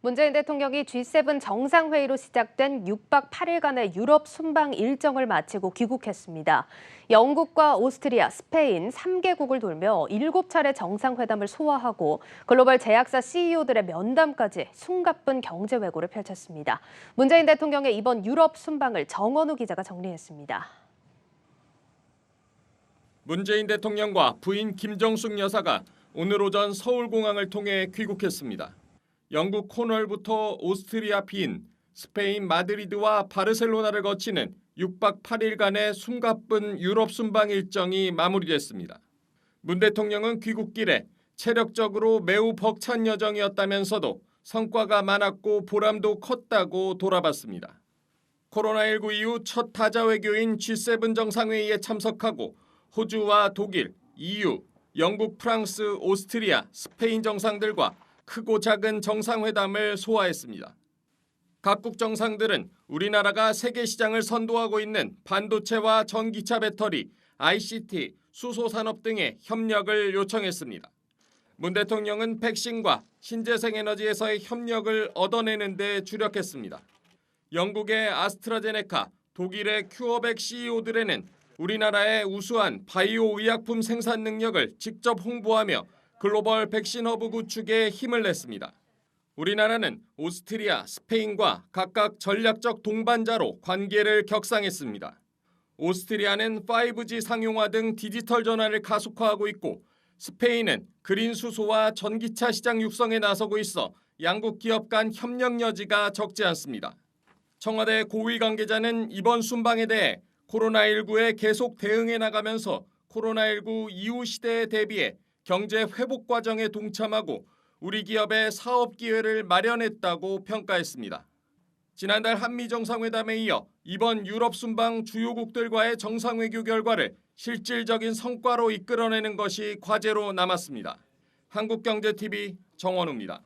문재인 대통령이 G7 정상회의로 시작된 6박 8일간의 유럽 순방 일정을 마치고 귀국했습니다. 영국과 오스트리아, 스페인 3개국을 돌며 7차례 정상회담을 소화하고 글로벌 제약사 CEO들의 면담까지 숨가쁜 경제 외고를 펼쳤습니다. 문재인 대통령의 이번 유럽 순방을 정원우 기자가 정리했습니다. 문재인 대통령과 부인 김정숙 여사가 오늘 오전 서울공항을 통해 귀국했습니다. 영국 코널부터 오스트리아 빈, 스페인 마드리드와 바르셀로나를 거치는 6박 8일간의 숨가쁜 유럽 순방 일정이 마무리됐습니다. 문 대통령은 귀국길에 체력적으로 매우 벅찬 여정이었다면서도 성과가 많았고 보람도 컸다고 돌아봤습니다. 코로나19 이후 첫 타자 외교인 G7 정상회의에 참석하고 호주와 독일, EU, 영국, 프랑스, 오스트리아, 스페인 정상들과 크고 작은 정상회담을 소화했습니다. 각국 정상들은 우리나라가 세계 시장을 선도하고 있는 반도체와 전기차 배터리, ICT, 수소 산업 등의 협력을 요청했습니다. 문 대통령은 백신과 신재생 에너지에서의 협력을 얻어내는 데 주력했습니다. 영국의 아스트라제네카, 독일의 큐어백 CEO들에는 우리나라의 우수한 바이오 의약품 생산 능력을 직접 홍보하며 글로벌 백신 허브 구축에 힘을 냈습니다. 우리나라는 오스트리아, 스페인과 각각 전략적 동반자로 관계를 격상했습니다. 오스트리아는 5G 상용화 등 디지털 전환을 가속화하고 있고 스페인은 그린 수소와 전기차 시장 육성에 나서고 있어 양국 기업 간 협력 여지가 적지 않습니다. 청와대 고위 관계자는 이번 순방에 대해 코로나19에 계속 대응해 나가면서 코로나19 이후 시대에 대비해 경제 회복 과정에 동참하고 우리 기업의 사업 기회를 마련했다고 평가했습니다. 지난달 한미 정상회담에 이어 이번 유럽 순방 주요국들과의 정상외교 결과를 실질적인 성과로 이끌어내는 것이 과제로 남았습니다. 한국경제TV 정원우입니다.